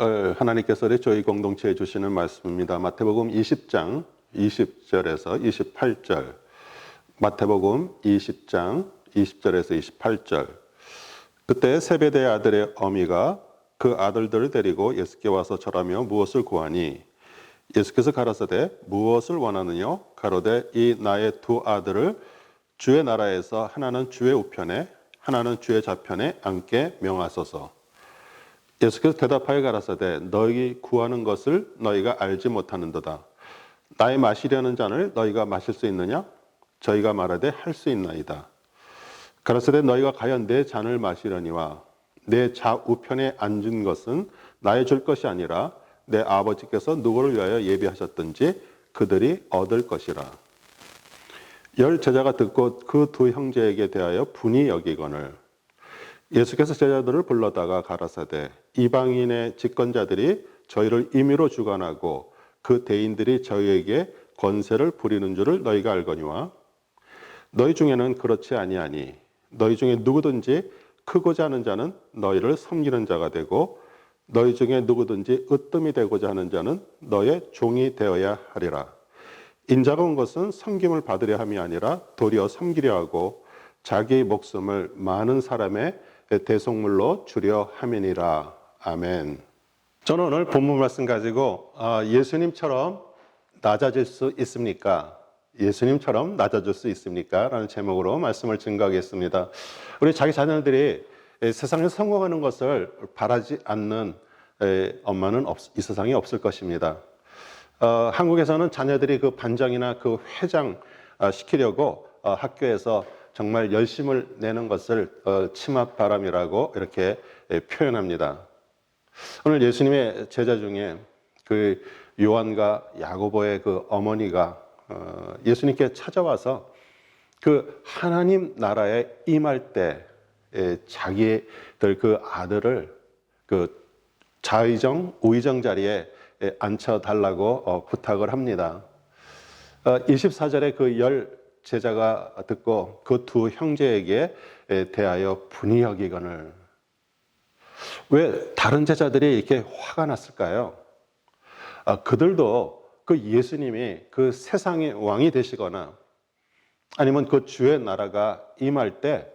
어, 하나님께서 저희 공동체에 주시는 말씀입니다. 마태복음 20장 20절에서 28절. 마태복음 20장 20절에서 28절. 그때 세베대 아들의 어미가 그 아들들을 데리고 예수께 와서 절하며 무엇을 구하니 예수께서 가라사대 무엇을 원하느냐 가로되 이 나의 두 아들을 주의 나라에서 하나는 주의 우편에 하나는 주의 좌편에 앉게 명하소서. 예수께서 대답하여 가라사대 너희 구하는 것을 너희가 알지 못하는도다. 나의 마시려는 잔을 너희가 마실 수 있느냐? 저희가 말하되 할 수 있나이다. 가라사대 너희가 과연 내 잔을 마시려니와 내 좌우편에 앉은 것은 나의 줄 것이 아니라 내 아버지께서 누구를 위하여 예비하셨든지 그들이 얻을 것이라. 열 제자가 듣고 그 두 형제에게 대하여 분이 여기거늘 예수께서 제자들을 불러다가 가라사대 이방인의 집권자들이 저희를 임의로 주관하고 그 대인들이 저희에게 권세를 부리는 줄을 너희가 알거니와 너희 중에는 그렇지 아니하니 너희 중에 누구든지 크고자 하는 자는 너희를 섬기는 자가 되고 너희 중에 누구든지 으뜸이 되고자 하는 자는 너의 종이 되어야 하리라. 인자가 온 것은 섬김을 받으려 함이 아니라 도리어 섬기려 하고 자기 목숨을 많은 사람의 대속물로 주려 함이니라. 아멘. 저는 오늘 본문 말씀 가지고 아, 예수님처럼 낮아질 수 있습니까? 예수님처럼 낮아질 수 있습니까? 라는 제목으로 말씀을 증거하겠습니다. 우리 자기 자녀들이 세상에서 성공하는 것을 바라지 않는 엄마는 이 세상에 없을 것입니다. 어, 한국에서는 자녀들이 그 반장이나 그 회장 어, 시키려고 어, 학교에서 정말 열심을 내는 것을 어, 치맛 바람이라고 이렇게 예, 표현합니다. 오늘 예수님의 제자 중에 그 요한과 야고보의 그 어머니가 어, 예수님께 찾아와서 그 하나님 나라에 임할 때 예, 자기들 그 아들을 그 좌의정, 우의정 자리에 예, 앉혀달라고 어, 부탁을 합니다. 24절에 그 열 제자가 듣고 그 두 형제에게 예, 대하여 분이 여기건을 왜 다른 제자들이 이렇게 화가 났을까요? 아, 그들도 그 예수님이 그 세상의 왕이 되시거나 아니면 그 주의 나라가 임할 때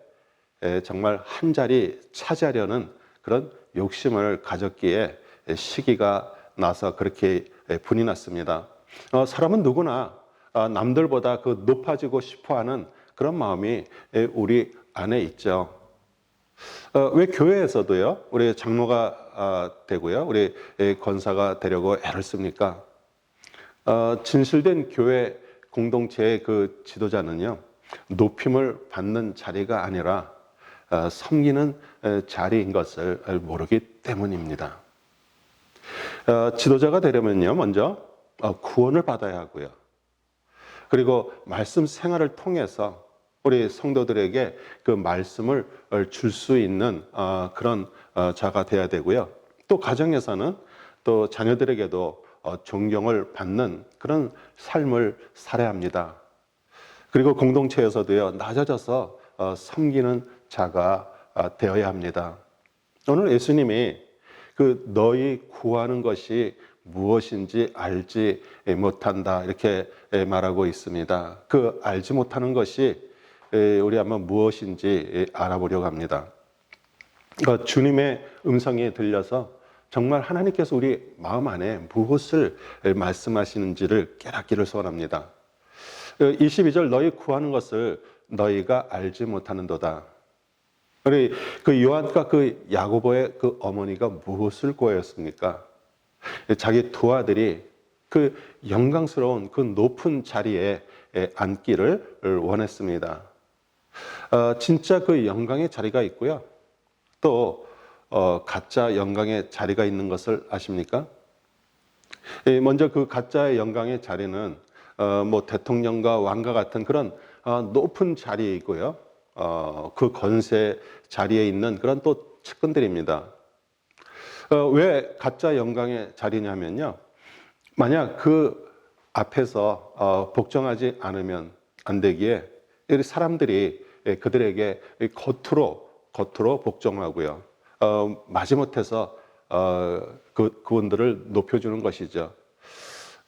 정말 한 자리 차지하려는 그런 욕심을 가졌기에 시기가 나서 그렇게 분이 났습니다. 어, 사람은 누구나 어, 남들보다 그 높아지고 싶어 하는 그런 마음이 우리 안에 있죠. 어, 왜 교회에서도요, 우리 장로가 되고요, 우리 권사가 되려고 애를 씁니까? 진실된 교회 공동체의 그 지도자는요, 높임을 받는 자리가 아니라 섬기는 자리인 것을 모르기 때문입니다. 어, 지도자가 되려면요, 먼저 어, 구원을 받아야 하고요. 그리고 말씀 생활을 통해서 우리 성도들에게 그 말씀을 줄 수 있는 어, 그런 자가 돼야 되고요. 또 가정에서는 또 자녀들에게도 존경을 받는 그런 삶을 살아야 합니다. 그리고 공동체에서도요, 낮아져서 섬기는 자가 되어야 합니다. 오늘 예수님이 그 너희 구하는 것이 무엇인지 알지 못한다 이렇게 말하고 있습니다. 그 알지 못하는 것이 우리 한번 무엇인지 알아보려고 합니다. 그러니까 주님의 음성이 들려서 정말 하나님께서 우리 마음 안에 무엇을 말씀하시는지를 깨닫기를 소원합니다. 22절 너희 구하는 것을 너희가 알지 못하는도다. 우리 그 요한과 그 야고보의 그 어머니가 무엇을 구하였습니까? 자기 두 아들이 그 영광스러운 그 높은 자리에 앉기를 원했습니다. 어, 진짜 그 영광의 자리가 있고요. 또 어, 가짜 영광의 자리가 있는 것을 아십니까? 예, 먼저 그 가짜의 영광의 자리는 어, 뭐 대통령과 왕과 같은 그런 어, 높은 자리에 있고요. 어, 그 건세 자리에 있는 그런 또 측근들입니다. 어, 왜 가짜 영광의 자리냐면요. 만약 그 앞에서 어, 복종하지 않으면 안 되기에 사람들이 그들에게 겉으로 겉으로 복종하고요. 어, 마지못해서 어, 그 그분들을 높여주는 것이죠.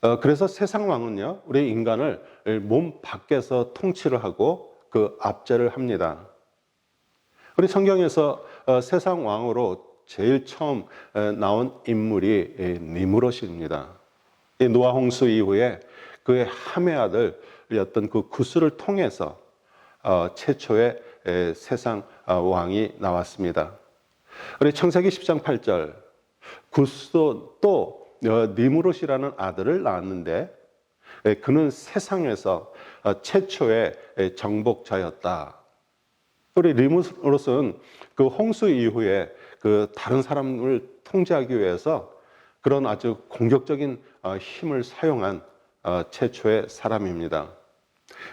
어, 그래서 세상 왕은요, 우리 인간을 몸 밖에서 통치를 하고 그 압제를 합니다. 우리 성경에서 어, 세상 왕으로 제일 처음 에, 나온 인물이 에, 니무롯입니다. 이 노아 홍수 이후에 그의 함의 아들이었던 그 구스를 통해서 어, 최초의 에, 세상 어, 왕이 나왔습니다. 우리 청세기 10장 8절 구스도 또 어, 니무롯이라는 아들을 낳았는데 에, 그는 세상에서 어, 최초의 에, 정복자였다. 우리 리무롯은 그 홍수 이후에 그 다른 사람을 통제하기 위해서 그런 아주 공격적인 어, 힘을 사용한 어, 최초의 사람입니다.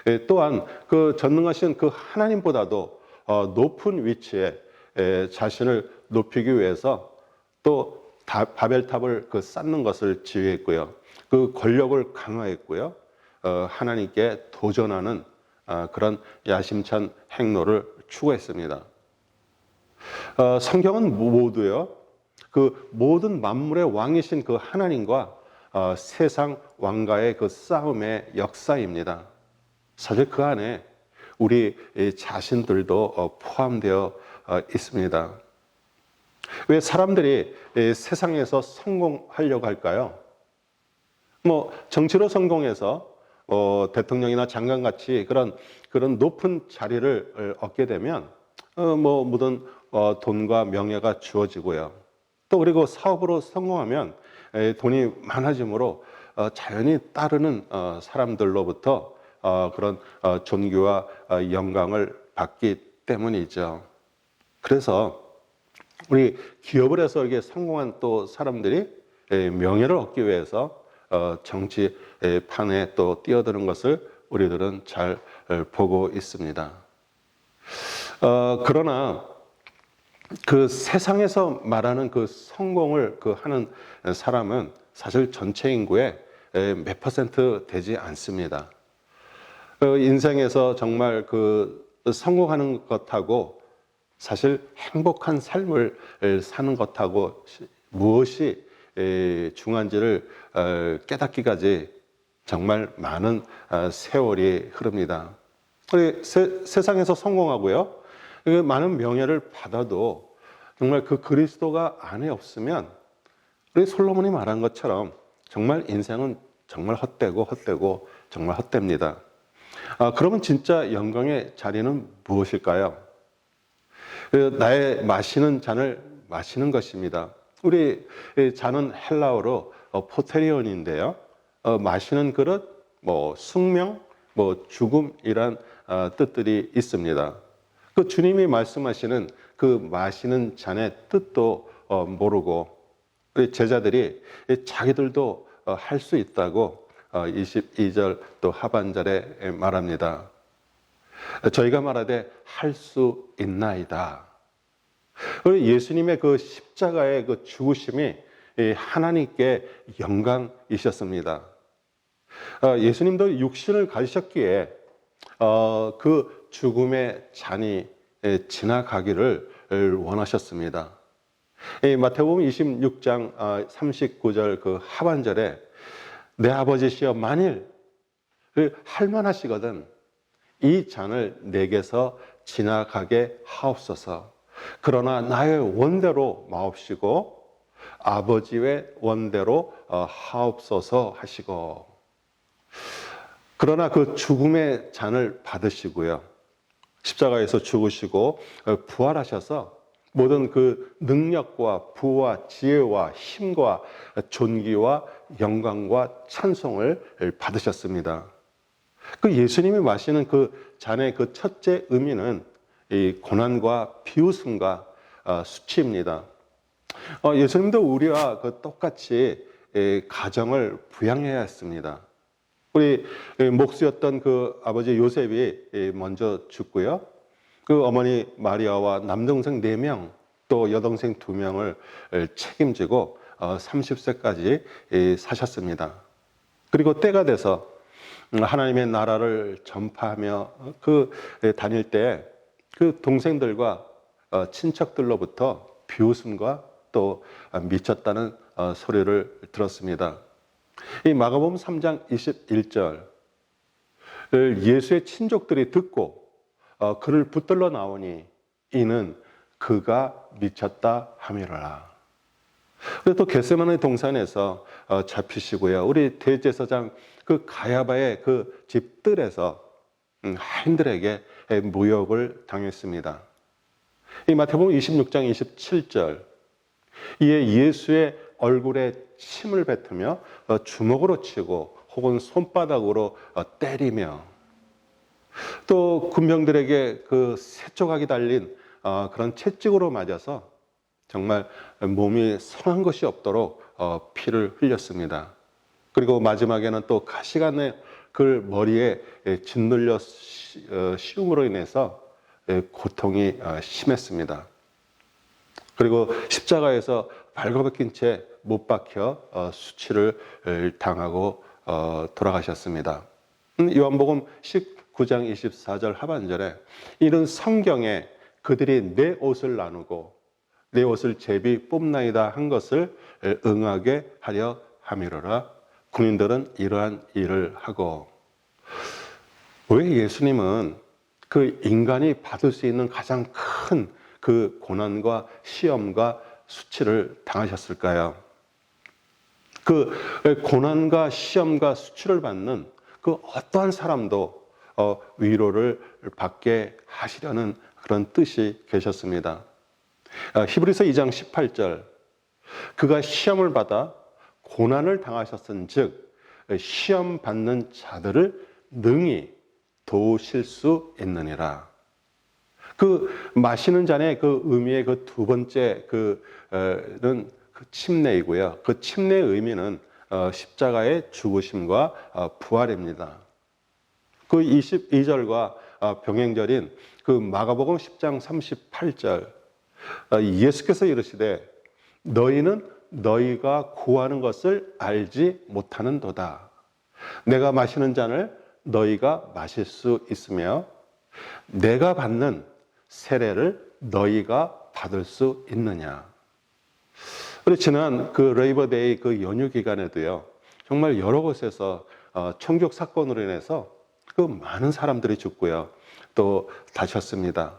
예, 또한 그 전능하신 그 하나님보다도 어, 높은 위치에 에, 자신을 높이기 위해서 또 다- 바벨탑을 그 쌓는 것을 지휘했고요. 그 권력을 강화했고요. 어, 하나님께 도전하는 어, 그런 야심찬 행로를 추구했습니다. 어, 성경은 모두요. 그 모든 만물의 왕이신 그 하나님과 어, 세상 왕가의 그 싸움의 역사입니다. 사실 그 안에 우리 자신들도 어, 포함되어 어, 있습니다. 왜 사람들이 이 세상에서 성공하려고 할까요? 뭐 정치로 성공해서 어, 대통령이나 장관 같이 그런 그런 높은 자리를 어, 얻게 되면 어, 뭐 모든 어, 돈과 명예가 주어지고요. 또 그리고 사업으로 성공하면 에, 돈이 많아지므로 어, 자연히 따르는 어, 사람들로부터 어, 그런 어, 존귀와 어, 영광을 받기 때문이죠. 그래서 우리 기업을 해서 이렇게 성공한 또 사람들이 에, 명예를 얻기 위해서 어, 정치 에, 판에 또 뛰어드는 것을 우리들은 잘 에, 보고 있습니다. 어, 그러나 그 세상에서 말하는 그 성공을 그 하는 사람은 사실 전체 인구의 에, 몇 퍼센트 되지 않습니다. 어, 인생에서 정말 그 성공하는 것하고 사실 행복한 삶을 에, 사는 것하고 시- 무엇이 에, 중요한지를 어, 깨닫기까지 정말 많은 어, 세월이 흐릅니다. 세, 세상에서 성공하고요, 그 많은 명예를 받아도 정말 그 그리스도가 안에 없으면 우리 솔로몬이 말한 것처럼 정말 인생은 정말 헛되고 헛되고 정말 헛됩니다. 아, 그러면 진짜 영광의 자리는 무엇일까요? 그 나의 마시는 잔을 마시는 것입니다. 우리 이 잔은 헬라어로 어, 포테리온인데요. 어, 마시는 그릇, 뭐 숙명, 뭐 죽음이란 어, 뜻들이 있습니다. 그 주님이 말씀하시는 그 마시는 잔의 뜻도 어, 모르고 제자들이 이 자기들도 어, 할수 있다고 어, 22절 또 하반절에 말합니다. 저희가 말하되 할 수 있나이다. 예수님의 그 십자가의 그 죽으심이 이 하나님께 영광이셨습니다. 어, 예수님도 육신을 가지셨기에 어, 그 죽음의 잔이 에, 지나가기를 원하셨습니다. 이 마태복음 26장 39절 그 하반절에 내 아버지시여 만일 그 할만하시거든 이 잔을 내게서 지나가게 하옵소서. 그러나 나의 원대로 마옵시고 아버지의 원대로 어, 하옵소서 하시고 그러나 그 죽음의 잔을 받으시고요. 십자가에서 죽으시고 어, 부활하셔서 모든 그 능력과 부와 지혜와 힘과 존귀와 영광과 찬송을 받으셨습니다. 그 예수님이 마시는 그 잔의 그 첫째 의미는 이 고난과 비웃음과 어, 수치입니다. 어, 예수님도 우리와 그 똑같이 이 가정을 부양해야 했습니다. 우리 목수였던 그 아버지 요셉이 이 먼저 죽고요. 그 어머니 마리아와 남동생 네명또 여동생 두명을 책임지고 어, 30세까지 이 사셨습니다. 그리고 때가 돼서 음, 하나님의 나라를 전파하며 그 다닐 때 그 동생들과 어, 친척들로부터 비웃음과 또 미쳤다는 어, 소리를 들었습니다. 이 마가복음 3장 21절 예수의 친족들이 듣고 어, 그를 붙들러 나오니 이는 그가 미쳤다 함이라. 그리고 또 겟세마네 동산에서 어, 잡히시고요. 우리 대제사장 그 가야바의 그 집들에서 음, 하인들에게 모욕을 당했습니다. 이 마태복음 26장 27절 이에 예수의 얼굴에 침을 뱉으며 어, 주먹으로 치고 혹은 손바닥으로 어, 때리며 또 군병들에게 그 새조각이 달린 어, 그런 채찍으로 맞아서 정말 몸이 성한 것이 없도록 피를 흘렸습니다. 그리고 마지막에는 또 가시관을 그 머리에 짓눌려 씌움으로 인해서 고통이 심했습니다. 그리고 십자가에서 발가벗긴 채 못 박혀 어, 수치를 당하고 어, 돌아가셨습니다. 음, 요한복음 19장 24절 하반절에 이는 성경에 그들이 내 옷을 나누고 내 옷을 제비 뽑나이다 한 것을 응하게 하려 함이로라. 군인들은 이러한 일을 하고 왜 예수님은 그 인간이 받을 수 있는 가장 큰 그 고난과 시험과 수치를 당하셨을까요? 그 고난과 시험과 수치를 받는 그 어떠한 사람도 어, 위로를 받게 하시려는 그런 뜻이 계셨습니다. 아, 히브리서 2장 18절 그가 시험을 받아 고난을 당하셨은즉 시험 받는 자들을 능히 도우실 수 있느니라. 그 마시는 잔의 그 의미의 그 두 번째 그는 그 침례이고요. 그 침례의 의미는 어, 십자가의 죽으심과 어, 부활입니다. 그 22절과 어, 병행절인 그 마가복음 10장 38절 예수께서 이르시되 너희는 너희가 구하는 것을 알지 못하는도다. 내가 마시는 잔을 너희가 마실 수 있으며 내가 받는 세례를 너희가 받을 수 있느냐. 우리 지난 그 레이버데이 그 연휴 기간에도요, 정말 여러 곳에서 어, 총격 사건으로 인해서 그 많은 사람들이 죽고요, 또 다쳤습니다.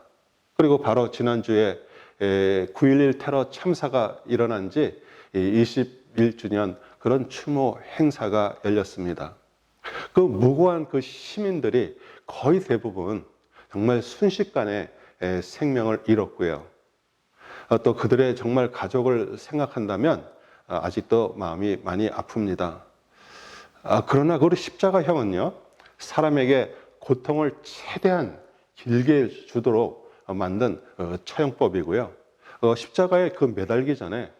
그리고 바로 지난주에 9.11 테러 참사가 일어난 지 21주년 그런 추모 행사가 열렸습니다. 그 무고한 그 시민들이 거의 대부분 정말 순식간에 생명을 잃었고요. 어, 또 그들의 정말 가족을 생각한다면 어, 아직도 마음이 많이 아픕니다. 아, 그러나 그 십자가형은요, 사람에게 고통을 최대한 길게 주도록 만든 어, 처형법이고요. 십자가에 그 매달기 전에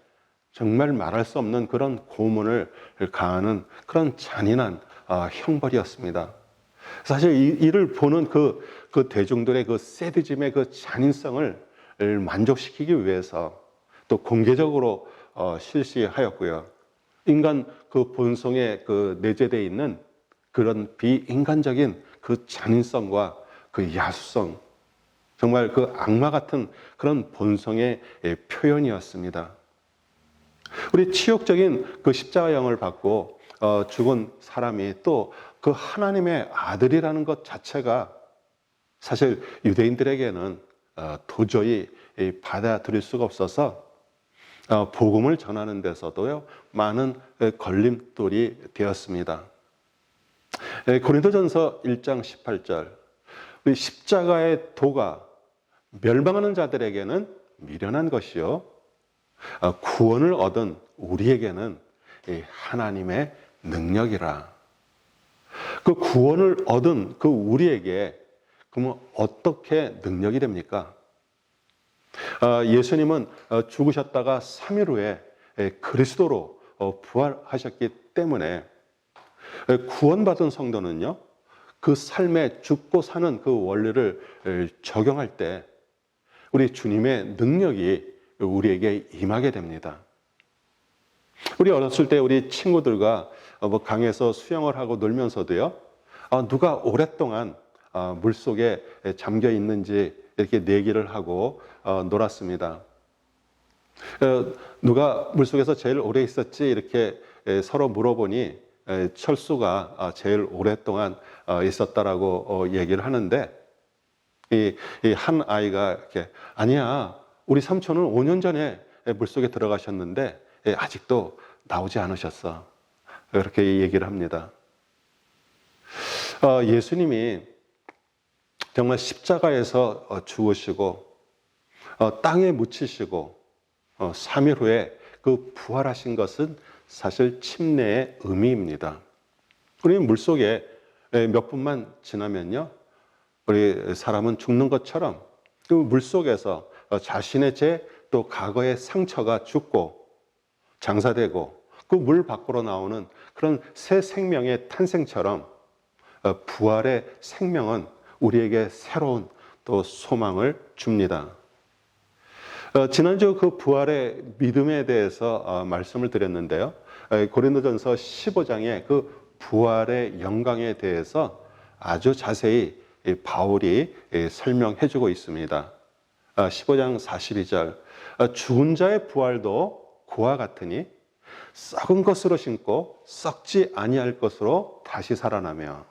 정말 말할 수 없는 그런 고문을 가하는 그런 잔인한 형벌이었습니다. 사실 이를 보는 그, 그 대중들의 그 세디즘의 그 잔인성을 만족시키기 위해서 또 공개적으로 어, 실시하였고요. 인간 그 본성에 그 내재되어 있는 그런 비인간적인 그 잔인성과 그 야수성, 정말 그 악마 같은 그런 본성의 표현이었습니다. 우리 치욕적인 그 십자가형을 받고 어, 죽은 사람이 또 그 하나님의 아들이라는 것 자체가 사실 유대인들에게는 어, 도저히 받아들일 수가 없어서 어, 복음을 전하는 데서도요 많은 걸림돌이 되었습니다. 고린도전서 1장 18절 우리 십자가의 도가 멸망하는 자들에게는 미련한 것이요 어, 구원을 얻은 우리에게는 하나님의 능력이라. 그 구원을 얻은 그 우리에게 그러면 어떻게 능력이 됩니까? 아, 예수님은 어, 죽으셨다가 3일 후에 그리스도로 어, 부활하셨기 때문에 구원받은 성도는요, 그 삶에 죽고 사는 그 원리를 적용할 때 우리 주님의 능력이 우리에게 임하게 됩니다. 우리 어렸을 때 우리 친구들과 뭐 강에서 수영을 하고 놀면서도요, 아, 누가 오랫동안 어, 물 속에 잠겨 있는지 이렇게 내기를 하고 어, 놀았습니다. 어, 누가 물 속에서 제일 오래 있었지 이렇게 에, 서로 물어보니 에, 철수가 아, 제일 오랫동안 어, 있었다라고 어, 얘기를 하는데 이 한 아이가 이렇게 아니야 우리 삼촌은 5년 전에 물속에 들어가셨는데 예, 아직도 나오지 않으셨어 이렇게 얘기를 합니다. 어, 예수님이 정말 십자가에서 어, 죽으시고 어, 땅에 묻히시고 어, 3일 후에 그 부활하신 것은 사실 침례의 의미입니다. 우리 물속에 예, 몇 분만 지나면요, 우리 사람은 죽는 것처럼 그 물속에서 어, 자신의 죄 또 과거의 상처가 죽고 장사되고 그 물 밖으로 나오는 그런 새 생명의 탄생처럼 어, 부활의 생명은 우리에게 새로운 또 소망을 줍니다. 어, 지난주 그 부활의 믿음에 대해서 어, 말씀을 드렸는데요. 에, 고린도전서 15장의 그 부활의 영광에 대해서 아주 자세히 이 바울이 이 설명해 주고 있습니다. 아, 15장 42절. 아, 죽은 자의 부활도 그와 같으니 썩은 것으로 신고 썩지 아니할 것으로 다시 살아나며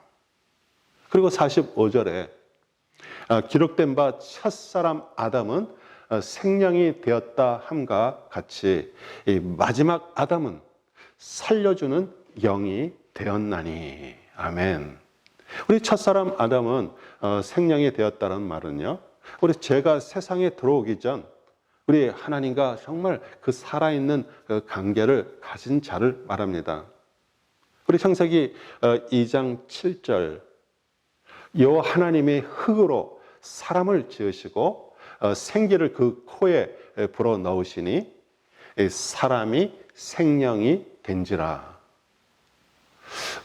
그리고 45절에 아, 기록된 바 첫사람 아담은 어, 생명이 되었다 함과 같이 이 마지막 아담은 살려주는 영이 되었나니 아멘. 우리 첫사람 아담은 어, 생명이 되었다는 말은요. 우리 죄가 세상에 들어오기 전 우리 하나님과 정말 그 살아있는 그 관계를 가진 자를 말합니다. 우리 창세기 2장 7절 여호와 하나님이 흙으로 사람을 지으시고 어, 생기를 그 코에 불어 넣으시니 이 사람이 생명이 된지라.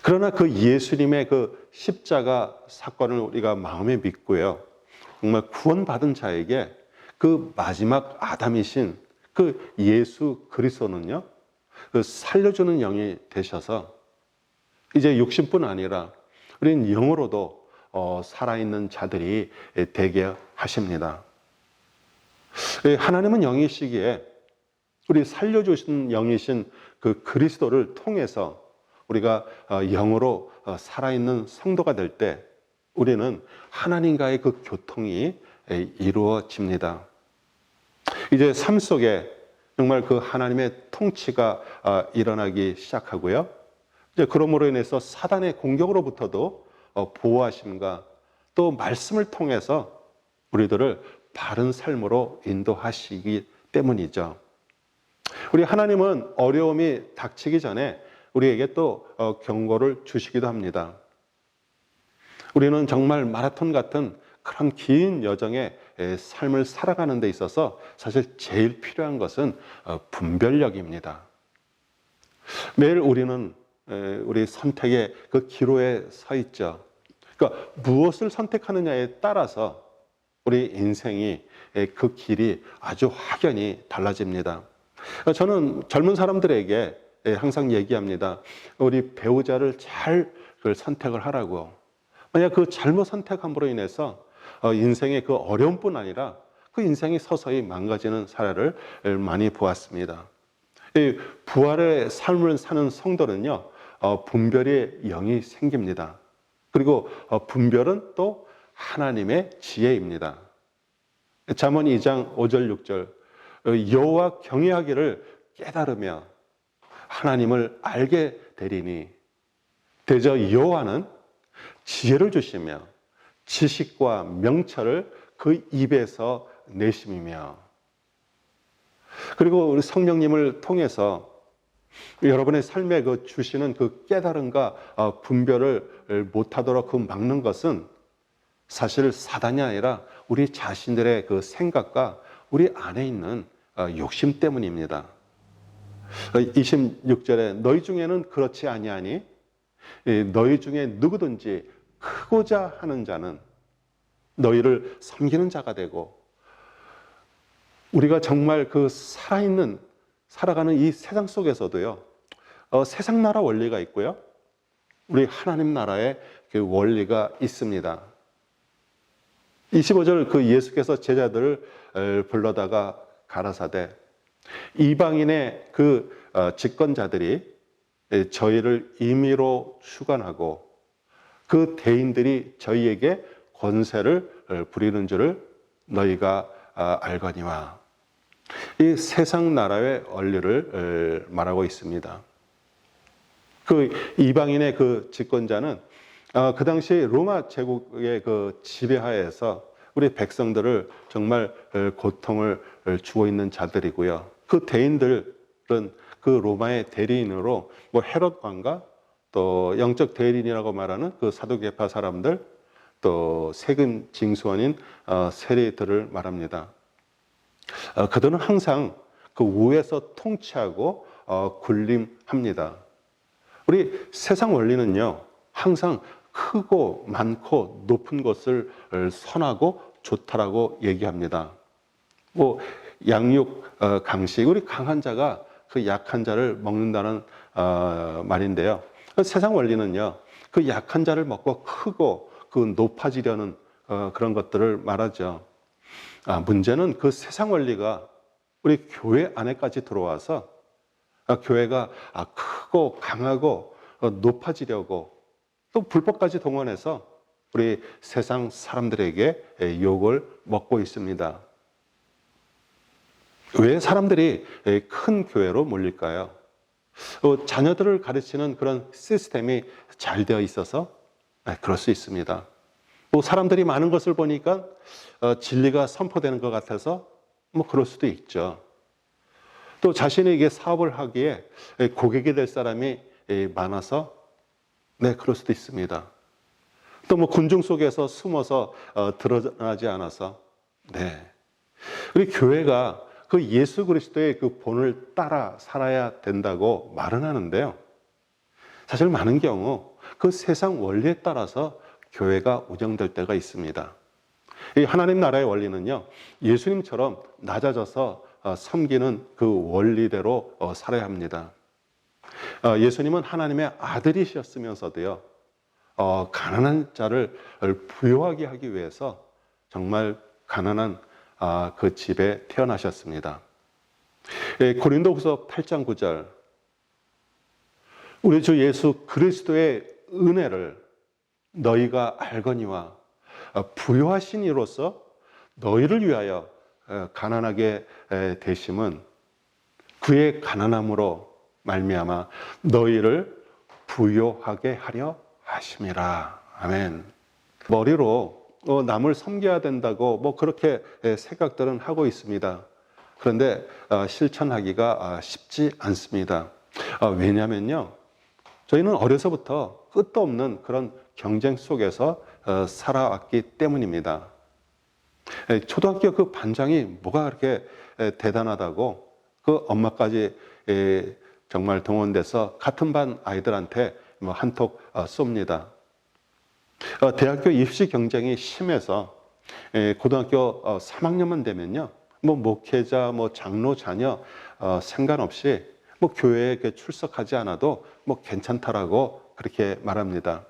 그러나 그 예수님의 그 십자가 사건을 우리가 마음에 믿고요. 정말 구원받은 자에게 그 마지막 아담이신 그 예수 그리스도는요. 그 살려주는 영이 되셔서 이제 육신뿐 아니라 우리는 영으로도 어, 살아있는 자들이 되게 하십니다. 예, 하나님은 영이시기에 우리 살려주신 영이신 그 그리스도를 통해서 우리가 어, 영으로 어, 살아있는 성도가 될 때 우리는 하나님과의 그 교통이 에, 이루어집니다. 이제 삶 속에 정말 그 하나님의 통치가 아, 일어나기 시작하고요. 이제 그러므로 인해서 사단의 공격으로부터도 어, 보호하심과 또 말씀을 통해서 우리들을 바른 삶으로 인도하시기 때문이죠. 우리 하나님은 어려움이 닥치기 전에 우리에게 또 어, 경고를 주시기도 합니다. 우리는 정말 마라톤 같은 그런 긴 여정의 삶을 살아가는 데 있어서 사실 제일 필요한 것은 어, 분별력입니다. 매일 우리는 우리 선택의 그 기로에 서 있죠. 그러니까 무엇을 선택하느냐에 따라서 우리 인생이 그 길이 아주 확연히 달라집니다. 저는 젊은 사람들에게 항상 얘기합니다. 우리 배우자를 잘 선택을 하라고. 만약 그 잘못 선택함으로 인해서 어, 인생의 그 어려움뿐 아니라 그 인생이 서서히 망가지는 사례를 많이 보았습니다. 부활의 삶을 사는 성도는요, 어, 분별의 영이 생깁니다. 그리고 어, 분별은 또 하나님의 지혜입니다. 잠언 2장 5절 6절 여호와 경외하기를 깨달으며 하나님을 알게 되리니 대저 여호와는 지혜를 주시며 지식과 명철을 그 입에서 내심이며 그리고 우리 성령님을 통해서 여러분의 삶에 그 주시는 그 깨달음과 어, 분별을 못하도록 그 막는 것은 사실 사단이 아니라 우리 자신들의 그 생각과 우리 안에 있는 어, 욕심 때문입니다. 26절에 너희 중에는 그렇지 아니하니 너희 중에 누구든지 크고자 하는 자는 너희를 섬기는 자가 되고 우리가 정말 그 살아있는 살아가는 이 세상 속에서도요 어, 세상 나라 원리가 있고요 우리 하나님 나라의 그 원리가 있습니다. 25절 그 예수께서 제자들을 불러다가 가라사대 이방인의 그 어, 집권자들이 예, 저희를 임의로 주관하고 그 대인들이 저희에게 권세를 어, 부리는 줄을 너희가 아, 알거니와 이 세상 나라의 원리를 어, 말하고 있습니다. 그 이방인의 그 집권자는 어, 그 당시 로마 제국의 그 지배하에서 우리 백성들을 정말 어, 고통을 어, 주고 있는 자들이고요. 그 대인들은 그 로마의 대리인으로 뭐 헤롯 왕과 또 영적 대리인이라고 말하는 그 사두개파 사람들 또 세금 징수원인 어, 세리들을 말합니다. 어, 그들은 항상 그 우에서 통치하고 어, 군림합니다. 우리 세상 원리는요, 항상 크고 많고 높은 것을 선하고 좋다라고 얘기합니다. 뭐 양육 어, 강식, 우리 강한 자가 그 약한 자를 먹는다는 어, 말인데요. 세상 원리는요, 그 약한 자를 먹고 크고 그 높아지려는 어, 그런 것들을 말하죠. 아, 문제는 그 세상 원리가 우리 교회 안에까지 들어와서 아, 교회가 아, 크고 강하고 어, 높아지려고 또 불법까지 동원해서 우리 세상 사람들에게 에, 욕을 먹고 있습니다. 왜 사람들이 에, 큰 교회로 몰릴까요? 어, 자녀들을 가르치는 그런 시스템이 잘 되어 있어서 네, 그럴 수 있습니다. 또 사람들이 많은 것을 보니까 어, 진리가 선포되는 것 같아서 뭐 그럴 수도 있죠. 또 자신에게 사업을 하기에 에, 고객이 될 사람이 에, 많아서 네 그럴 수도 있습니다. 또 뭐 군중 속에서 숨어서 어, 드러나지 않아서 네 우리 교회가 그 예수 그리스도의 그 본을 따라 살아야 된다고 말은 하는데요. 사실 많은 경우 그 세상 원리에 따라서 교회가 운영될 때가 있습니다. 이 하나님 나라의 원리는요, 예수님처럼 낮아져서 어, 섬기는 그 원리대로 어, 살아야 합니다. 어, 예수님은 하나님의 아들이셨으면서도요, 가난한 자를 부유하게 하기 위해서 정말 가난한 아, 그 집에 태어나셨습니다. 예, 고린도후서 8장 9절 우리 주 예수 그리스도의 은혜를 너희가 알거니와 어, 부유하신 이로서 너희를 위하여 어, 가난하게 되심은 그의 가난함으로 말미암아 너희를 부유하게 하려 하심이라. 아멘. 머리로 어, 남을 섬겨야 된다고 뭐 그렇게 생각들은 하고 있습니다. 그런데 실천하기가 아, 쉽지 않습니다. 왜냐면요. 저희는 어려서부터 끝도 없는 그런 경쟁 속에서 어, 살아왔기 때문입니다. 초등학교 그 반장이 뭐가 그렇게 대단하다고 그 엄마까지 정말 동원돼서 같은 반 아이들한테 뭐 한턱 어, 쏩니다. 어, 대학교 입시 경쟁이 심해서 고등학교 3학년만 되면요, 뭐 목회자, 뭐 장로 자녀 상관없이 뭐 교회에 출석하지 않아도 뭐 괜찮다라고 그렇게 말합니다.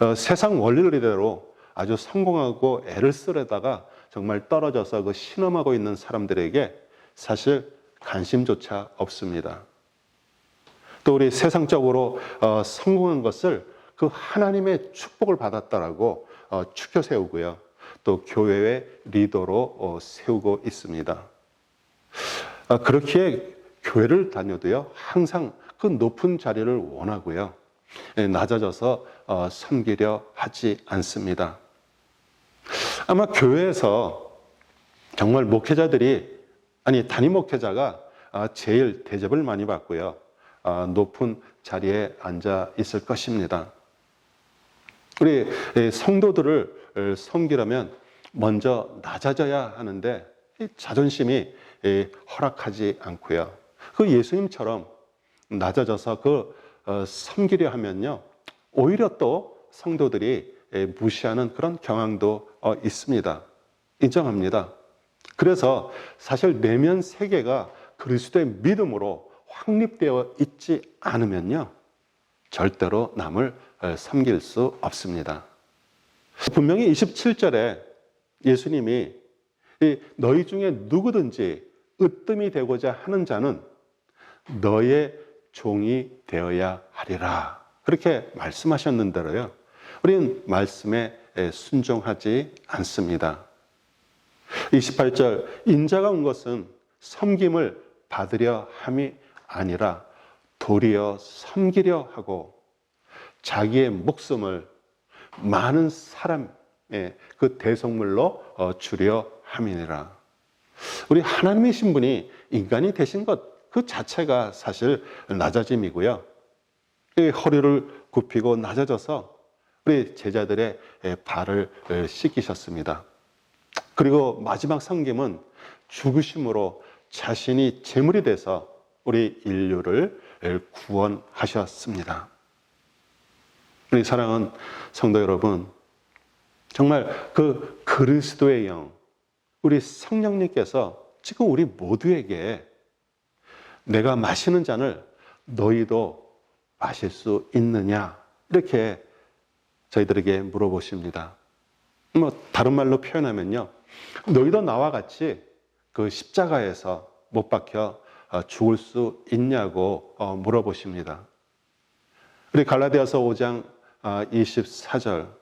어, 세상 원리대로 아주 성공하고 애를 쓰려다가 정말 떨어져서 그 신음하고 있는 사람들에게 사실 관심조차 없습니다. 또 우리 세상적으로 어, 성공한 것을 그 하나님의 축복을 받았다라고 어, 추켜 세우고요. 또 교회의 리더로 어, 세우고 있습니다. 아, 그렇기에 교회를 다녀도요, 항상 그 높은 자리를 원하고요. 예, 낮아져서 어, 섬기려 하지 않습니다. 아마 교회에서 정말 목회자들이 아니 단임 목회자가 아, 제일 대접을 많이 받고요. 아, 높은 자리에 앉아 있을 것입니다. 우리 성도들을 섬기려면 먼저 낮아져야 하는데 자존심이 허락하지 않고요. 그 예수님처럼 낮아져서 그 어, 섬기려 하면요. 오히려 또 성도들이 무시하는 그런 경향도 어, 있습니다. 인정합니다. 그래서 사실 내면 세계가 그리스도의 믿음으로 확립되어 있지 않으면요. 절대로 남을 어, 섬길 수 없습니다. 분명히 27절에 예수님이 너희 중에 누구든지 으뜸이 되고자 하는 자는 너의 종이 되어야 하리라. 그렇게 말씀하셨는데로요. 우리는 말씀에 순종하지 않습니다. 28절 인자가 온 것은 섬김을 받으려 함이 아니라 도리어 섬기려 하고 자기의 목숨을 많은 사람의 그 대성물로 어, 주려 함이니라. 우리 하나님의 신분이 인간이 되신 것 그 자체가 사실 낮아짐이고요. 허리를 굽히고 낮아져서 우리 제자들의 발을 씻기셨습니다. 그리고 마지막 성김은 죽으심으로 자신이 제물이 돼서 우리 인류를 구원하셨습니다. 우리 사랑하는 성도 여러분, 정말 그 그리스도의 영, 우리 성령님께서 지금 우리 모두에게 내가 마시는 잔을 너희도 마실 수 있느냐? 이렇게 저희들에게 물어보십니다. 뭐 다른 말로 표현하면요. 너희도 나와 같이 그 십자가에서 못 박혀 어, 죽을 수 있냐고 어, 물어보십니다. 우리 갈라디아서 5장 24절 어,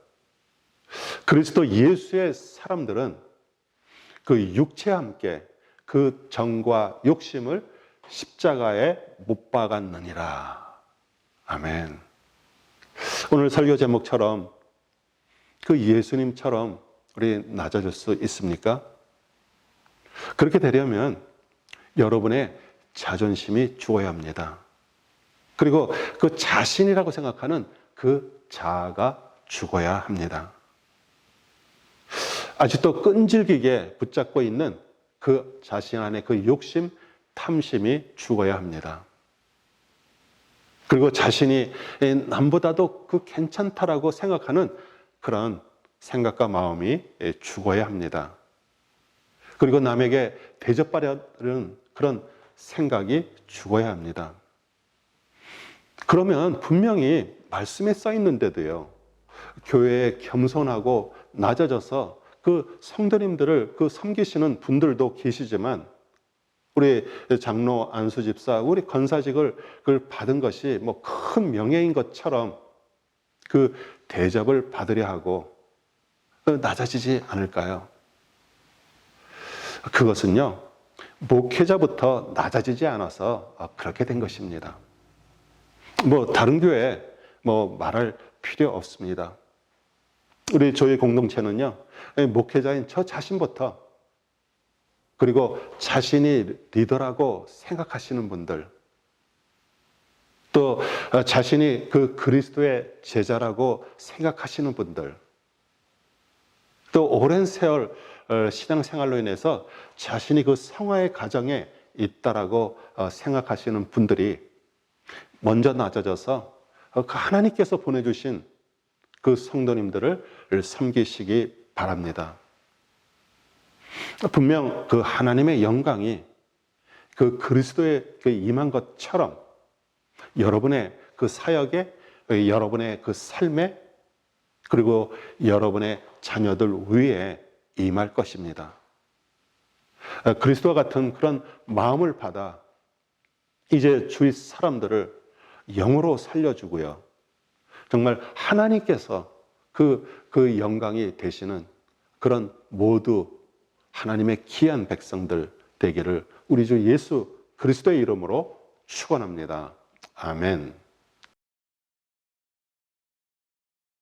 그리스도 예수의 사람들은 그 육체와 함께 그 정과 욕심을 십자가에 못 박았느니라. 아멘. 오늘 설교 제목처럼 그 예수님처럼 우리 낮아질 수 있습니까? 그렇게 되려면 여러분의 자존심이 죽어야 합니다. 그리고 그 자신이라고 생각하는 그 자아가 죽어야 합니다. 아직도 끈질기게 붙잡고 있는 그 자신 안에 그 욕심, 탐심이 죽어야 합니다. 그리고 자신이 남보다도 그 괜찮다라고 생각하는 그런 생각과 마음이 죽어야 합니다. 그리고 남에게 대접하려는 그런 생각이 죽어야 합니다. 그러면 분명히 말씀에 써 있는데도요, 교회에 겸손하고 낮아져서 그 성도님들을 그 섬기시는 분들도 계시지만 우리 장로 안수 집사, 우리 건사직을 그걸 받은 것이 뭐 큰 명예인 것처럼 그 대접을 받으려 하고 낮아지지 않을까요? 그것은요, 목회자부터 낮아지지 않아서 그렇게 된 것입니다. 뭐, 다른 교회 뭐 말할 필요 없습니다. 우리 저희 공동체는요, 목회자인 저 자신부터 그리고 자신이 리더라고 생각하시는 분들, 또 자신이 그 그리스도의 제자라고 생각하시는 분들, 또 오랜 세월 어, 신앙생활로 인해서 자신이 그 성화의 가정에 있다라고 어, 생각하시는 분들이 먼저 낮아져서 어, 그 하나님께서 보내주신 그 성도님들을 섬기시기 바랍니다. 분명 그 하나님의 영광이 그 그리스도의 그 임한 것처럼 여러분의 그 사역에 여러분의 그 삶에 그리고 여러분의 자녀들 위에 임할 것입니다. 그리스도와 같은 그런 마음을 받아 이제 주위 사람들을 영으로 살려주고요. 정말 하나님께서 그, 그 영광이 되시는 그런 모두 하나님의 귀한 백성들 되기를 우리 주 예수 그리스도의 이름으로 축원합니다. 아멘.